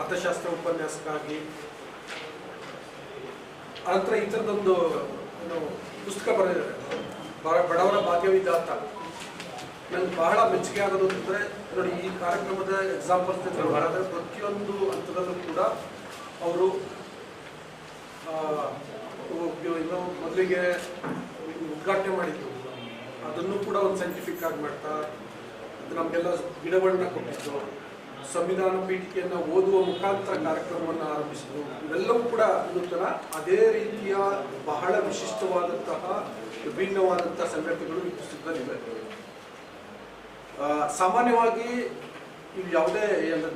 ಅರ್ಥಶಾಸ್ತ್ರ ಉಪನ್ಯಾಸಕ್ಕಾಗಿ. ಅನಂತರ ಈ ಥರದೊಂದು ಏನು, ಪುಸ್ತಕ ಬರೆದಿದ್ದಾರೆ. ಬಡವರ ಅಂತ. ನನಗೆ ಬಹಳ ಮೆಚ್ಚುಗೆ ಆಗೋದು ಅಂತಂದರೆ ನೋಡಿ, ಈ ಕಾರ್ಯಕ್ರಮದ ಎಕ್ಸಾಂಪಲ್ಸ್ ಬರೋದ್ರೆ ಪ್ರತಿಯೊಂದು ಹಂತದಲ್ಲೂ ಕೂಡ ಅವರು ಇನ್ನು ಮೊದಲಿಗೆ ಉದ್ಘಾಟನೆ ಮಾಡಿದ್ದು. ಅದನ್ನು ಕೂಡ ಒಂದು ಸೈಂಟಿಫಿಕ್ ಆಗಿ ಮಾಡ್ತಾ ನಮಗೆಲ್ಲ ಗಿಡಗಳನ್ನ ಕೊಟ್ಟಿದ್ದು. ಸಂವಿಧಾನ ಪೀಠಿಕೆಯನ್ನು ಓದುವ ಮುಖಾಂತರ ಕಾರ್ಯಕ್ರಮವನ್ನು ಆರಂಭಿಸಿದ್ರು. ಇವೆಲ್ಲವೂ ಕೂಡ ನೂತನ, ಅದೇ ರೀತಿಯ ಬಹಳ ವಿಶಿಷ್ಟವಾದಂತಹ ವಿಭಿನ್ನವಾದಂತಹ ಸಂಗತಿಗಳು ಈ ಸಾಮಾನ್ಯವಾಗಿ ಇವು ಯಾವುದೇ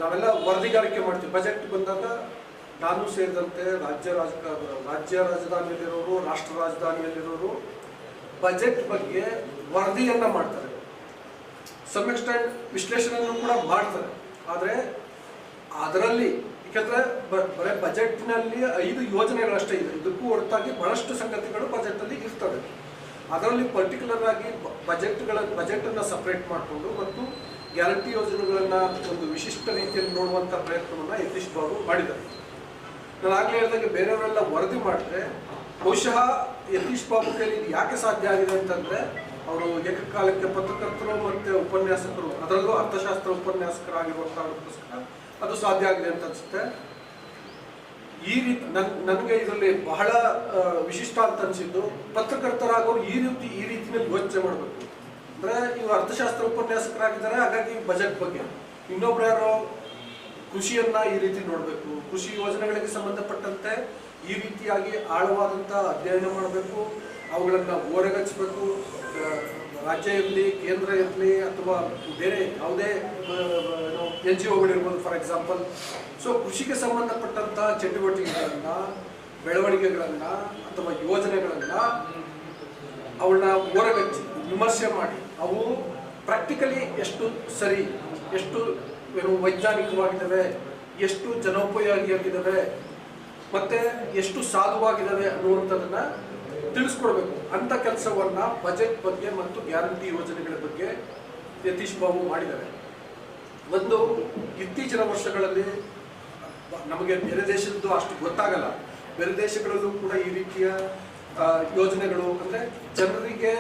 ನಾವೆಲ್ಲ ವರದಿಗಾರಿಕೆ ಮಾಡ್ತೀವಿ. ಬಜೆಟ್ ಬಂದಾಗ ನಾನು ಸೇರಿದಂತೆ ರಾಜ್ಯ ರಾಜಕ, ರಾಜ್ಯ ರಾಜಧಾನಿಯಲ್ಲಿರೋರು, ರಾಷ್ಟ್ರ ರಾಜಧಾನಿಯಲ್ಲಿರೋರು ಬಜೆಟ್ ಬಗ್ಗೆ ವರದಿಯನ್ನು ಮಾಡ್ತಾರೆ. ಸಮ್ ಎಕ್ಸ್ಟೆಂಟ್ ವಿಶ್ಲೇಷಣೆಯನ್ನು ಕೂಡ ಮಾಡ್ತಾರೆ. ಆದರೆ ಅದರಲ್ಲಿ, ಯಾಕಂದ್ರೆ ಬರೀ ಬಜೆಟ್ನಲ್ಲಿ ಐದು ಯೋಜನೆಗಳಷ್ಟೇ ಇದೆ. ಇದಕ್ಕೂ ಹೊರತಾಗಿ ಬಹಳಷ್ಟು ಸಂಗತಿಗಳು ಬಜೆಟಲ್ಲಿ ಇರ್ತವೆ. ಅದರಲ್ಲಿ ಪರ್ಟಿಕ್ಯುಲರ್ ಆಗಿ ಬಜೆಟ್ಗಳ ಬಜೆಟನ್ನು ಸಪ್ರೇಟ್ ಮಾಡಿಕೊಂಡು ಮತ್ತು ಗ್ಯಾರಂಟಿ ಯೋಜನೆಗಳನ್ನು ಒಂದು ವಿಶಿಷ್ಟ ರೀತಿಯಲ್ಲಿ ನೋಡುವಂಥ ಪ್ರಯತ್ನವನ್ನು ಯತೀಶ್ ಬಾಬು ಮಾಡಿದ್ದಾರೆ. ನಾನು ಆಗಲೇ ಹೇಳಿದಾಗ ಬೇರೆಯವರೆಲ್ಲ ವರದಿ ಮಾಡಿದ್ರೆ ಬಹುಶಃ ಯತೀಶ್ ಬಾಬು ಕೈಲಿ ಯಾಕೆ ಸಾಧ್ಯ ಆಗಿದೆ ಅಂತಂದ್ರೆ ಅವರು ಏಕಕಾಲಕ್ಕೆ ಪತ್ರಕರ್ತರು ಮತ್ತು ಉಪನ್ಯಾಸಕರು. ಅದರಲ್ಲೂ ಅರ್ಥಶಾಸ್ತ್ರ ಉಪನ್ಯಾಸಕರಾಗಿರುವಂತಹ ಅದು ಸಾಧ್ಯ ಆಗಿದೆ ಅಂತ ಅನ್ಸುತ್ತೆ. ಈ ರೀತಿ ನನ್, ನನಗೆ ಇದರಲ್ಲಿ ಬಹಳ ವಿಶಿಷ್ಟ ಅಂತ ಅನ್ಸಿದ್ದು ಪತ್ರಕರ್ತರಾಗೋರು ಈ ರೀತಿ, ಈ ರೀತಿಯಲ್ಲಿ ಯೋಚನೆ ಮಾಡಬೇಕು. ಅಂದ್ರೆ ಇವರು ಅರ್ಥಶಾಸ್ತ್ರ ಉಪನ್ಯಾಸಕರಾಗಿದ್ದಾರೆ, ಹಾಗಾಗಿ ಬಜೆಟ್ ಬಗ್ಗೆ. ಇನ್ನೊಬ್ರು ಯಾರೋ ಕೃಷಿಯನ್ನ ಈ ರೀತಿ ನೋಡಬೇಕು. ಕೃಷಿ ಯೋಜನೆಗಳಿಗೆ ಸಂಬಂಧಪಟ್ಟಂತೆ ಈ ರೀತಿಯಾಗಿ ಆಳವಾದಂಥ ಅಧ್ಯಯನ ಮಾಡಬೇಕು. ಅವುಗಳನ್ನ ಓರೆಗಚ್ಚಬೇಕು ರಾಜ್ಯ ಇರಲಿ ಕೇಂದ್ರ ಇರಲಿ ಅಥವಾ ಬೇರೆ ಯಾವುದೇ ಎನ್ ಜಿ ಒಗಳಿರ್ಬೋದು ಫಾರ್ ಎಕ್ಸಾಂಪಲ್. ಸೊ ಕೃಷಿಗೆ ಸಂಬಂಧಪಟ್ಟಂತ ಚಟುವಟಿಕೆಗಳನ್ನು, ಬೆಳವಣಿಗೆಗಳನ್ನು ಅಥವಾ ಯೋಜನೆಗಳನ್ನು ಅವಳನ್ನ ಓರಗಚ್ಚಿ ವಿಮರ್ಶೆ ಮಾಡಿ. ಅವು ಪ್ರಾಕ್ಟಿಕಲಿ ಎಷ್ಟು ಸರಿ, ಎಷ್ಟು, ಏನು ವೈಜ್ಞಾನಿಕವಾಗಿದ್ದಾವೆ, ಎಷ್ಟು ಜನೋಪಯೋಗಿಯಾಗಿದ್ದಾವೆ, ಮತ್ತೆ ಎಷ್ಟು ಸಾಧುವಾಗಿದ್ದಾವೆ ಅನ್ನುವಂಥದ್ದನ್ನ ತಿಳಿಸ್ಕೊಡ್ಬೇಕು. ಅಂತ ಕೆಲಸವನ್ನ ಬಜೆಟ್ ಬಗ್ಗೆ ಮತ್ತು ಗ್ಯಾರಂಟಿ ಯೋಜನೆಗಳ ಬಗ್ಗೆ ಯತೀಶ್ ಬಾಬು ಮಾಡಿದ್ದಾರೆ. ಒಂದು ಇತ್ತೀಚಿನ ವರ್ಷಗಳಲ್ಲಿ ನಮಗೆ ಬೇರೆ ದೇಶದ್ದು ಅಷ್ಟು ಗೊತ್ತಾಗಲ್ಲ. ಬೇರೆ ದೇಶಗಳಲ್ಲೂ ಕೂಡ ಈ ರೀತಿಯ ಯೋಜನೆಗಳು ಅಂದ್ರೆ ಜನರಿಗೆ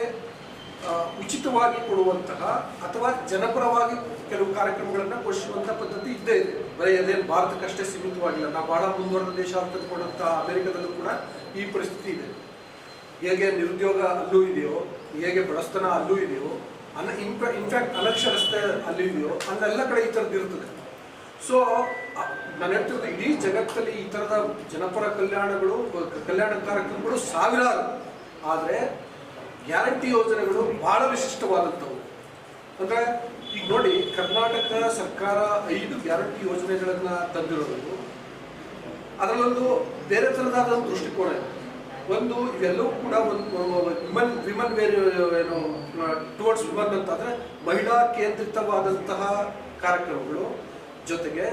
ಉಚಿತವಾಗಿ ಕೊಡುವಂತಹ ಅಥವಾ ಜನಪರವಾಗಿ ಕೆಲವು ಕಾರ್ಯಕ್ರಮಗಳನ್ನು ಘೋಷಿಸುವಂತಹ ಪದ್ಧತಿ ಇದ್ದೇ ಇದೆ. ಬರೀ ಅದೇನು ಭಾರತಕ್ಕಷ್ಟೇ ಸೀಮಿತವಾಗಿಲ್ಲ. ನಾವು ಬಹಳ ಮುಂದುವರೆದ ದೇಶ ಅಂತ ಕೊಡುವಂತಹ ಅಮೆರಿಕದಲ್ಲೂ ಕೂಡ ಈ ಪರಿಸ್ಥಿತಿ ಇದೆ. ಹೇಗೆ ನಿರುದ್ಯೋಗ ಅಲ್ಲೂ ಇದೆಯೋ, ಹೇಗೆ ಬಡಸ್ತನ ಅಲ್ಲೂ ಇದೆಯೋ ಅನ್ನ ಇನ್ಫ್ಯಾಕ್ಟ್ ಅನಕ್ಷರಸ್ಥೆ ಅಲ್ಲೂ ಇದೆಯೋ, ಅಲ್ಲೆಲ್ಲ ಕಡೆ ಈ ಥರದ್ದು ಇರ್ತದೆ. ಸೊ ನಾನು ಹೇಳ್ತಿರೋದು ಇಡೀ ಜಗತ್ತಲ್ಲಿ ಈ ಥರದ ಜನಪರ ಕಲ್ಯಾಣಗಳು ಕಲ್ಯಾಣ ಕಾರ್ಯಕ್ರಮಗಳು ಸಾವಿರಾರು. ಆದರೆ ಗ್ಯಾರಂಟಿ ಯೋಜನೆಗಳು ಬಹಳ ವಿಶಿಷ್ಟವಾದಂಥವು. ಅಂದರೆ ಈಗ ನೋಡಿ, ಕರ್ನಾಟಕ ಸರ್ಕಾರ ಐದು ಗ್ಯಾರಂಟಿ ಯೋಜನೆಗಳನ್ನು ತಂದಿರೋದು. ಅದರಲ್ಲೊಂದು ಬೇರೆ ಥರದಾದ ಒಂದು ದೃಷ್ಟಿಕೋನ ಇದೆ. ಒಂದು ಇವೆಲ್ಲವೂ ಕೂಡ ಒಂದು ವಿಮನ್ ವಿಮನ್ ವೇರ್ ಏನು ಟುವರ್ಡ್ಸ್ ವಿಮನ್ ಅಂತ ಅಂದ್ರೆ ಮಹಿಳಾ ಕೇಂದ್ರಿತವಾದಂತಹ ಕಾರ್ಯಕ್ರಮಗಳು, ಜೊತೆಗೆ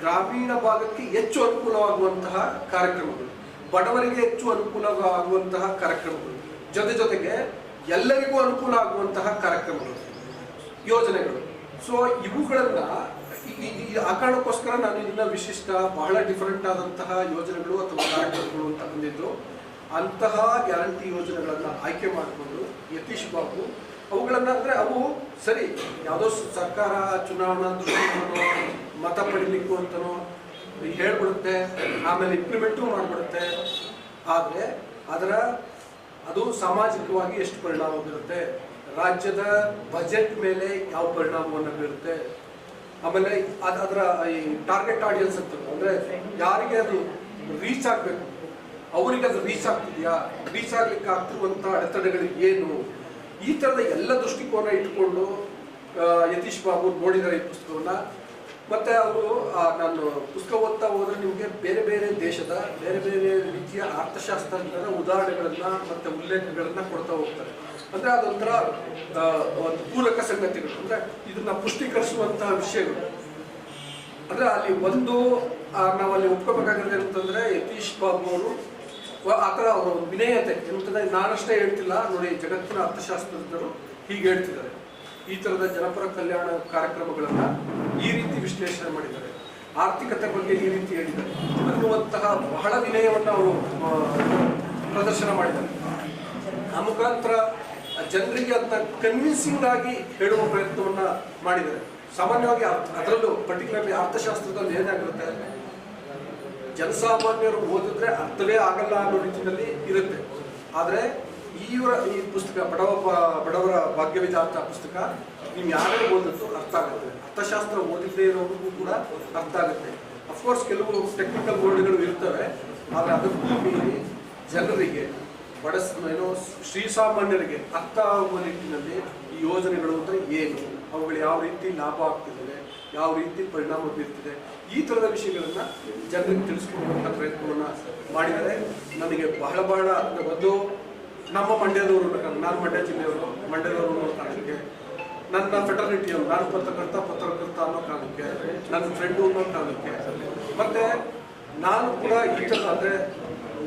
ಗ್ರಾಮೀಣ ಭಾಗಕ್ಕೆ ಹೆಚ್ಚು ಅನುಕೂಲವಾಗುವಂತಹ ಕಾರ್ಯಕ್ರಮಗಳು, ಬಡವರಿಗೆ ಹೆಚ್ಚು ಅನುಕೂಲವಾಗುವಂತಹ ಕಾರ್ಯಕ್ರಮಗಳು, ಜೊತೆ ಜೊತೆಗೆ ಎಲ್ಲರಿಗೂ ಅನುಕೂಲ ಆಗುವಂತಹ ಕಾರ್ಯಕ್ರಮಗಳು, ಯೋಜನೆಗಳು. ಸೊ ಇವುಗಳನ್ನ ಆ ಕಾರಣಕ್ಕೋಸ್ಕರ ನಾನು ಇದನ್ನ ವಿಶಿಷ್ಟ, ಬಹಳ ಡಿಫರೆಂಟ್ ಆದಂತಹ ಯೋಜನೆಗಳು ಅಥವಾ ಕಾರ್ಯಕ್ರಮಗಳು ಅಂತ ಬಂದಿದ್ದು. ಅಂತಹ ಗ್ಯಾರಂಟಿ ಯೋಜನೆಗಳನ್ನು ಆಯ್ಕೆ ಮಾಡಿಕೊಂಡು ಯತೀಶ್ ಬಾಬು, ಅವುಗಳನ್ನ ಅಂದ್ರೆ ಅವು ಸರಿ, ಯಾವುದೋ ಸರ್ಕಾರ ಚುನಾವಣಾ ದೃಷ್ಟಿಯಿಂದನೋ ಮತ ಪಡಿಲಿಕ್ಕೂ ಅಂತನೋ ಹೇಳ್ಬಿಡುತ್ತೆ, ಆಮೇಲೆ ಇಂಪ್ಲಿಮೆಂಟು ಮಾಡಿಬಿಡುತ್ತೆ. ಆದರೆ ಅದರ, ಅದು ಸಾಮಾಜಿಕವಾಗಿ ಎಷ್ಟು ಪರಿಣಾಮ ಬೀರುತ್ತೆ ರಾಜ್ಯದ ಬಜೆಟ್ ಮೇಲೆ ಯಾವ ಪರಿಣಾಮವನ್ನು ಬೀರುತ್ತೆ? ಆಮೇಲೆ ಅದ್ ಅದರ ಈ ಟಾರ್ಗೆಟ್ ಆಡಿಯನ್ಸ್ ಅಂತ ಅಂದ್ರೆ ಯಾರಿಗೆ ಅದು ರೀಚ್ ಆಗಬೇಕು? ಅವರಿಗೆ ಅದು ರೀಚ್ ಆಗ್ತಿದೆಯಾ ರೀಚ್ ಆಗ್ಲಿಕ್ಕೆ ಆಗ್ತಿರುವಂಥ ಅಡೆತಡೆಗಳು ಏನು? ಈ ಥರದ ಎಲ್ಲ ದೃಷ್ಟಿಕೋನ ಇಟ್ಕೊಂಡು ಯತೀಶ್ ಬಾಬು ನೋಡಿದ್ದಾರೆ ಈ ಪುಸ್ತಕವನ್ನ. ಮತ್ತೆ ಅವರು ನಾನು ಪುಸ್ತಕ ಓದ್ತಾ ಹೋದ್ರೆ ನಿಮಗೆ ಬೇರೆ ಬೇರೆ ದೇಶದ, ಬೇರೆ ಬೇರೆ ರೀತಿಯ ಅರ್ಥಶಾಸ್ತ್ರಜ್ಞರ ಉದಾಹರಣೆಗಳನ್ನ ಮತ್ತೆ ಉಲ್ಲೇಖಗಳನ್ನ ಕೊಡ್ತಾ ಹೋಗ್ತಾರೆ. ಅಂದ್ರೆ ಅದೊಂಥರ ಒಂದು ಪೂರಕ ಸಂಗತಿಗಳು. ಅಂದ್ರೆ ಇದನ್ನ ಪುಷ್ಟೀಕರಿಸುವಂತಹ ವಿಷಯಗಳು. ಅಂದ್ರೆ ಅಲ್ಲಿ ಒಂದು ನಾವಲ್ಲಿ ಒಪ್ಕೋಬೇಕಾಗಿರೋದು ಏನಂತಂದ್ರೆ ಯತೀಶ್ ಬಾಬು ಅವರು ಆ ಥರ ಅವರ ಒಂದು ವಿನಯತೆ ಏನಂತಂದ್ರೆ ನಾನಷ್ಟೇ ಹೇಳ್ತಿಲ್ಲ. ನೋಡಿ, ಜಗತ್ತಿನ ಅರ್ಥಶಾಸ್ತ್ರಜ್ಞರು ಹೀಗೆ ಹೇಳ್ತಿದ್ದಾರೆ. ಈ ಥರದ ಜನಪರ ಕಲ್ಯಾಣ ಕಾರ್ಯಕ್ರಮಗಳನ್ನು ಈ ರೀತಿ ವಿಶ್ಲೇಷಣೆ ಮಾಡಿದ್ದಾರೆ. ಆರ್ಥಿಕತೆ ಬಗ್ಗೆ ಈ ರೀತಿ ಹೇಳಿದ್ದಾರೆ. ಅನ್ನುವಂತಹ ಬಹಳ ವಿನಯವನ್ನು ಅವರು ಪ್ರದರ್ಶನ ಮಾಡಿದ್ದಾರೆ. ಆ ಮುಖಾಂತರ ಜನರಿಗೆ ಅಂತ ಕನ್ವಿನ್ಸಿಂಗ್ ಆಗಿ ಹೇಳುವ ಪ್ರಯತ್ನವನ್ನ ಮಾಡಿದ್ದಾರೆ. ಸಾಮಾನ್ಯವಾಗಿ ಅದರಲ್ಲೂ ಪರ್ಟಿಕ್ಯುಲರ್ಲಿ ಅರ್ಥಶಾಸ್ತ್ರದಲ್ಲಿ ಏನಾಗಿರುತ್ತೆ? ಜನಸಾಮಾನ್ಯರು ಓದಿದ್ರೆ ಅರ್ಥವೇ ಆಗಲ್ಲ ಅನ್ನೋ ರೀತಿಯಲ್ಲಿ ಇರುತ್ತೆ. ಆದರೆ ಈವರ ಈ ಪುಸ್ತಕ ಬಡವ ಬಡವರ ಭಾಗ್ಯ ಭಾಗ್ಯವಿಧಾತ ಪುಸ್ತಕ ನೀವು ಯಾರೇ ಓದಿದ್ರು ಅರ್ಥ ಆಗುತ್ತೆ. ಅರ್ಥಶಾಸ್ತ್ರ ಓದಿದ್ದೇ ಇರೋರಿಗೂ ಕೂಡ ಅರ್ಥ ಆಗುತ್ತೆ. ಅಫ್ಕೋರ್ಸ್ ಕೆಲವು ಟೆಕ್ನಿಕಲ್ ವರ್ಡ್ಗಳು ಇರ್ತವೆ, ಆದರೆ ಅದಕ್ಕೂ ಮೀರಿ ಜನರಿಗೆ, ಬಡ ಏನೋ ಶ್ರೀಸಾಮಾನ್ಯರಿಗೆ ಅರ್ಥ ಆಗುವ ನಿಟ್ಟಿನಲ್ಲಿ ಈ ಯೋಜನೆಗಳು ಅಂದರೆ ಏನು? ಅವುಗಳು ಯಾವ ರೀತಿ ಲಾಭ ಆಗ್ತಿದ್ದಾವೆ? ಯಾವ ರೀತಿ ಪರಿಣಾಮ ಬೀರ್ತಿದೆ, ಈ ಥರದ ವಿಷಯಗಳನ್ನು ಜನರಿಗೆ ತಿಳಿಸ್ಕೊಡುವಂಥ ಪ್ರಯತ್ನವನ್ನು ಮಾಡಿದರೆ ನನಗೆ ಬಹಳ ಬಹಳ ಒಂದು ನಮ್ಮ ಮಂಡ್ಯದವರು ನಾನು ಮಂಡ್ಯ ಜಿಲ್ಲೆಯವರು, ಮಂಡ್ಯದವರು ಅನ್ನೋ ಕಾರಣಕ್ಕೆ, ನನ್ನ ಫೆಟರ್ನಿಟಿಯವರು ನಾನು ಪತ್ರಕರ್ತ ಪತ್ರಕರ್ತ ಅನ್ನೋ ಕಾರಣಕ್ಕೆ, ನನ್ನ ಫ್ರೆಂಡು ಅನ್ನೋ ಕಾರಣಕ್ಕೆ, ಮತ್ತೆ ನಾನು ಕೂಡ ಈಗ ಆದರೆ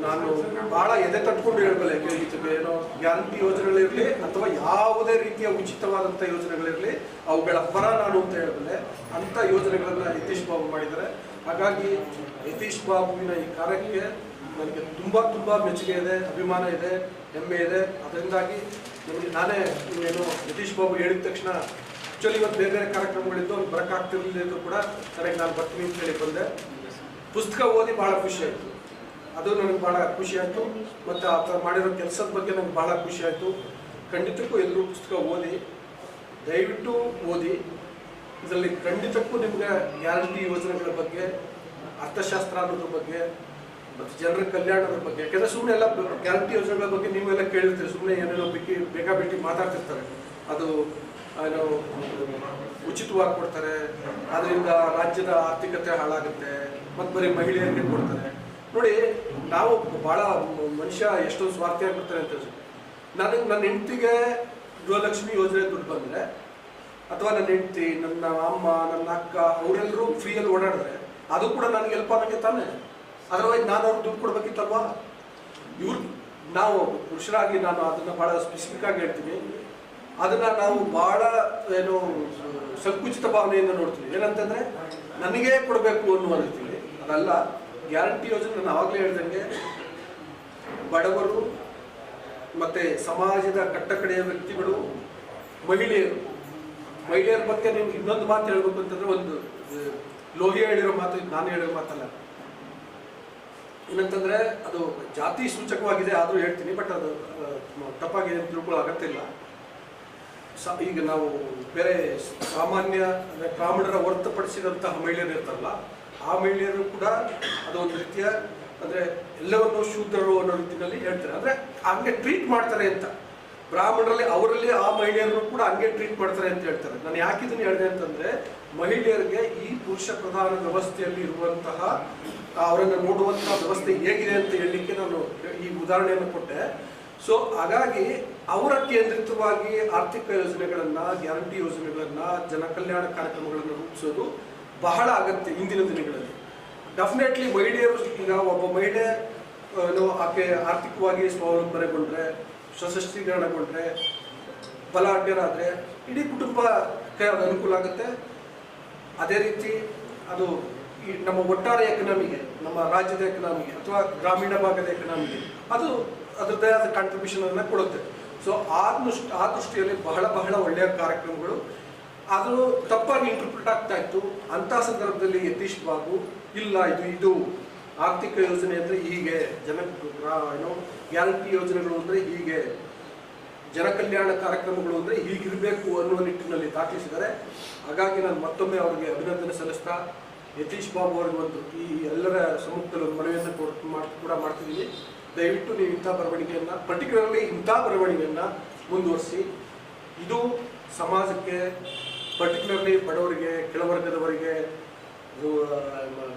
ನಾನು ಬಹಳ ಎದೆ ತಟ್ಕೊಂಡು ಹೇಳ್ಬಲ್ಲೆ ಇದು ಏನೋ ಗ್ಯಾರಂಟಿ ಯೋಜನೆಗಳಿರಲಿ ಅಥವಾ ಯಾವುದೇ ರೀತಿಯ ಉಚಿತವಾದಂಥ ಯೋಜನೆಗಳಿರಲಿ ಅವುಗಳ ಪರ ನಾನು ಅಂತ ಹೇಳಬಲ್ಲೆ ಅಂಥ ಯೋಜನೆಗಳನ್ನು ಯತೀಶ್ ಬಾಬು ಮಾಡಿದ್ದಾರೆ. ಹಾಗಾಗಿ ಯತೀಶ್ ಬಾಬುವಿನ ಈ ಕಾರ್ಯಕ್ಕೆ ನನಗೆ ತುಂಬ ತುಂಬ ಮೆಚ್ಚುಗೆ ಇದೆ, ಅಭಿಮಾನ ಇದೆ, ಹೆಮ್ಮೆ ಇದೆ. ಅದರಿಂದಾಗಿ ನಮಗೆ ನಾನೇ ಏನು ಯತೀಶ್ ಬಾಬು ಹೇಳಿದ ತಕ್ಷಣ ಆ್ಯಕ್ಚುಲಿ ಇವತ್ತು ಬೇರೆ ಬೇರೆ ಕಾರ್ಯಕ್ರಮಗಳಿದ್ದು ಅವ್ರು ಬರೋಕ್ಕಾಗ್ತಿರ್ಲಿದ್ದು ಕೂಡ ನನಗೆ ನಾನು ಬರ್ತೀನಿ ಅಂತ ಹೇಳಿ ಬಂದೆ. ಪುಸ್ತಕ ಓದಿ ಭಾಳ ಖುಷಿ ಆಯಿತು. ಅದು ನನಗೆ ಭಾಳ ಖುಷಿ ಆಯಿತು. ಮತ್ತು ಆತ ಮಾಡಿರೋ ಕೆಲಸದ ಬಗ್ಗೆ ನನಗೆ ಭಾಳ ಖುಷಿ ಆಯಿತು. ಖಂಡಿತಕ್ಕೂ ಎಲ್ಲರೂ ಪುಸ್ತಕ ಓದಿ, ದಯವಿಟ್ಟು ಓದಿ. ಇದರಲ್ಲಿ ಖಂಡಿತಕ್ಕೂ ನಿಮಗೆ ಗ್ಯಾರಂಟಿ ಯೋಜನೆಗಳ ಬಗ್ಗೆ, ಅರ್ಥಶಾಸ್ತ್ರ ಅನ್ನೋದ್ರ ಬಗ್ಗೆ, ಮತ್ತು ಜನರ ಕಲ್ಯಾಣದ ಬಗ್ಗೆ, ಯಾಕೆಂದರೆ ಸುಮ್ಮನೆ ಎಲ್ಲ ಗ್ಯಾರಂಟಿ ಯೋಜನೆಗಳ ಬಗ್ಗೆ ನೀವೆಲ್ಲ ಕೇಳಿರ್ತೀರಿ. ಸುಮ್ಮನೆ ಏನೇನೋ ಬಿಕ್ಕಿ ಬೇಕಾಬಿಟ್ಟಿ ಮಾತಾಡ್ತಿರ್ತಾರೆ. ಅದು ಏನು ಉಚಿತವಾಗಿ ಕೊಡ್ತಾರೆ. ಅದರಿಂದ ರಾಜ್ಯದ ಆರ್ಥಿಕತೆ ಹಾಳಾಗುತ್ತೆ. ಮತ್ತು ಬರೀ ಮಹಿಳೆಯರಿಗೆ ಕೊಡ್ತಾರೆ. ನೋಡಿ, ನಾವು ಭಾಳ ಮನುಷ್ಯ ಎಷ್ಟೊಂದು ಸ್ವಾರ್ಥಿ ಆಗಿರ್ತಾರೆ ಅಂತ ಅನ್ಸುತ್ತೆ. ನನಗೆ ನನ್ನ ಹೆಂಡತಿಗೆ ಗೃಹಲಕ್ಷ್ಮಿ ಯೋಜನೆ ದುಡ್ಡು ಬಂದರೆ, ಅಥವಾ ನನ್ನ ಹೆಂಡತಿ, ನನ್ನ ಅಮ್ಮ, ನನ್ನ ಅಕ್ಕ ಅವರೆಲ್ಲರೂ ಫ್ರೀಯಲ್ಲಿ ಓಡಾಡಿದ್ರೆ, ಅದು ಕೂಡ ನನಗೆ ಹೆಲ್ಪ್ ಆಗಕ್ಕೆ ತಾನೆ. ಅದರವಾಗಿ ನಾನು ಅವ್ರಿಗೆ ದುಡ್ಡು ಕೊಡ್ಬೇಕಿತ್ತಲ್ವಾ? ಇವ್ರು, ನಾವು ಪುರುಷರಾಗಿ ನಾನು ಅದನ್ನು ಭಾಳ ಸ್ಪೆಸಿಫಿಕ್ ಆಗಿ ಹೇಳ್ತೀನಿ. ಅದನ್ನ ನಾವು ಭಾಳ ಏನು ಸಂಕುಚಿತ ಭಾವನೆಯಿಂದ ನೋಡ್ತೀವಿ. ಏನಂತಂದ್ರೆ, ನನಗೇ ಕೊಡಬೇಕು ಅನ್ನುವ ರೀತಿಯಲ್ಲಿ ಅದಲ್ಲ ಗ್ಯಾರಂಟಿ ಯೋಜನೆ ನಾನು ಆವಾಗಲೇ ಹೇಳ್ದಂಗೆ ಬಡವರು ಮತ್ತೆ ಸಮಾಜದ ಕಟ್ಟಕಡೆಯ ವ್ಯಕ್ತಿಗಳು, ಮಹಿಳೆಯರು. ಮಹಿಳೆಯರ ಬಗ್ಗೆ ನಿಮ್ಗೆ ಇನ್ನೊಂದು ಮಾತು ಹೇಳಬೇಕು ಅಂತಂದ್ರೆ ಒಂದು ಲೋಹಿ ಹೇಳಿರೋ ಮಾತು, ನಾನು ಹೇಳಿರೋ ಮಾತಲ್ಲ. ಏನಂತಂದ್ರೆ ಅದು ಜಾತಿ ಸೂಚಕವಾಗಿದೆ, ಆದರೂ ಹೇಳ್ತೀನಿ, ಬಟ್ ಅದು ತಪ್ಪಾಗಿ ತಿಳ್ಕೊಳ್ಳೋ ಅಗತ್ಯ ಇಲ್ಲ. ಈಗ ನಾವು ಬೇರೆ ಸಾಮಾನ್ಯ, ಅಂದ್ರೆ ಬ್ರಾಹ್ಮಣರ ಹೊರತುಪಡಿಸಿದಂತಹ ಮಹಿಳೆಯರು ಇರ್ತಾರಲ್ಲ ಆ ಮಹಿಳೆಯರು ಕೂಡ ಅದು ಒಂದು ರೀತಿಯ, ಅಂದ್ರೆ ಎಲ್ಲವನ್ನೂ ಶೂದ್ರರು ಅನ್ನೋ ರೀತಿಯಲ್ಲಿ ಹೇಳ್ತಾರೆ. ಅಂದ್ರೆ ಹಂಗೆ ಟ್ರೀಟ್ ಮಾಡ್ತಾರೆ ಅಂತ. ಬ್ರಾಹ್ಮಣರಲ್ಲಿ ಅವರಲ್ಲಿ ಆ ಮಹಿಳೆಯರನ್ನು ಕೂಡ ಹಂಗೆ ಟ್ರೀಟ್ ಮಾಡ್ತಾರೆ ಅಂತ ಹೇಳ್ತಾರೆ. ನಾನು ಯಾಕೆ ಇದನ್ನು ಹೇಳಿದೆ ಅಂತಂದ್ರೆ, ಮಹಿಳೆಯರಿಗೆ ಈ ಪುರುಷ ಪ್ರಧಾನ ವ್ಯವಸ್ಥೆಯಲ್ಲಿ ಇರುವಂತಹ ಅವರನ್ನು ನೋಡುವಂತಹ ವ್ಯವಸ್ಥೆ ಹೇಗಿದೆ ಅಂತ ಹೇಳಲಿಕ್ಕೆ ನಾನು ಈ ಉದಾಹರಣೆಯನ್ನು ಕೊಟ್ಟೆ. ಸೊ ಹಾಗಾಗಿ ಅವರ ಕೇಂದ್ರಿತವಾಗಿ ಆರ್ಥಿಕ ಯೋಜನೆಗಳನ್ನು ಗ್ಯಾರಂಟಿ ಯೋಜನೆಗಳನ್ನು, ಜನಕಲ್ಯಾಣ ಕಾರ್ಯಕ್ರಮಗಳನ್ನು ರೂಪಿಸೋದು ಬಹಳ ಅಗತ್ಯ ಇಂದಿನ ದಿನಗಳಲ್ಲಿ. ಡೆಫಿನೆಟ್ಲಿ ಮಹಿಳೆಯರು ಈಗ ಒಬ್ಬ ಮಹಿಳೆ ಏನು ಆಕೆ ಆರ್ಥಿಕವಾಗಿ ಸ್ವಾವಲಂಬನೆಗೊಂಡ್ರೆ ಸಶಸ್ತ್ರೀಕರಣಗೊಂಡ್ರೆ ಬಲಾಢ್ಯರಾದರೆ, ಇಡೀ ಕುಟುಂಬಕ್ಕೆ ಅದು ಅನುಕೂಲ ಆಗುತ್ತೆ. ಅದೇ ರೀತಿ ಅದು ಈ ನಮ್ಮ ಒಟ್ಟಾರೆ ಎಕನಾಮಿಗೆ ನಮ್ಮ ರಾಜ್ಯದ ಎಕನಾಮಿಗೆ ಅಥವಾ ಗ್ರಾಮೀಣ ಭಾಗದ ಎಕನಾಮಿಗೆ ಅದು ಅದರದ್ದೇ ಆದ ಕಾಂಟ್ರಿಬ್ಯೂಷನ್ ಅನ್ನು ಕೊಡುತ್ತೆ. ಸೊ ಆ ದೃಷ್ಟಿ, ಆ ದೃಷ್ಟಿಯಲ್ಲಿ ಬಹಳ ಬಹಳ ಒಳ್ಳೆಯ ಕಾರ್ಯಕ್ರಮಗಳು. ಅದು ತಪ್ಪಾಗಿ ಇಂಟರ್ಪ್ರಿಟ್ ಆಗ್ತಾ ಇತ್ತು. ಅಂಥ ಸಂದರ್ಭದಲ್ಲಿ ಯತೀಶ್ ಬಾಬು, ಇಲ್ಲ, ಇದು ಇದು. ಆರ್ಥಿಕ ಯೋಜನೆ ಅಂದರೆ ಹೀಗೆ, ಜನ ಏನು, ಗ್ಯಾರಂಟಿ ಯೋಜನೆಗಳು ಅಂದರೆ ಹೀಗೆ. ಜನಕಲ್ಯಾಣ ಕಾರ್ಯಕ್ರಮಗಳು ಅಂದರೆ ಹೀಗಿರಬೇಕು ಅನ್ನುವ ನಿಟ್ಟಿನಲ್ಲಿ ದಾಖಲಿಸಿದರೆ ಹಾಗಾಗಿ ನಾನು ಮತ್ತೊಮ್ಮೆ ಅವರಿಗೆ ಅಭಿನಂದನೆ ಸಲ್ಲಿಸ್ತಾ, ಯತೀಶ್ ಬಾಬು ಅವರಿಗೆ ಒಂದು ಈ ಎಲ್ಲರ ಸಮ್ಮುಖದಲ್ಲಿ ಮನವಿಯನ್ನು ಕೂಡ ಮಾಡ್ತಿದ್ದೀನಿ. ದಯವಿಟ್ಟು ನೀವು ಇಂಥ ಬರವಣಿಗೆಯನ್ನು ಪರ್ಟಿಕ್ಯುಲರ್ಲಿ ಇಂಥ ಬರವಣಿಗೆಯನ್ನು ಮುಂದುವರಿಸಿ. ಇದು ಸಮಾಜಕ್ಕೆ ಪರ್ಟಿಕ್ಯುಲರ್ಲಿ ಬಡವರಿಗೆ, ಕೆಳವರ್ಗದವರಿಗೆ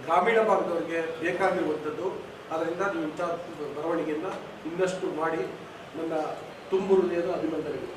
ಗ್ರಾಮೀಣ ಭಾಗದವರಿಗೆ ಬೇಕಾಗಿರುವಂಥದ್ದು. ಅದರಿಂದ ನೀವು ಇಂಥ ಬರವಣಿಗೆಯನ್ನು ಇನ್ನಷ್ಟು ಮಾಡಿ ನನ್ನ ತುಂಬು ಹೃದಯದ ಅಭಿನಂದನೆಗಳು.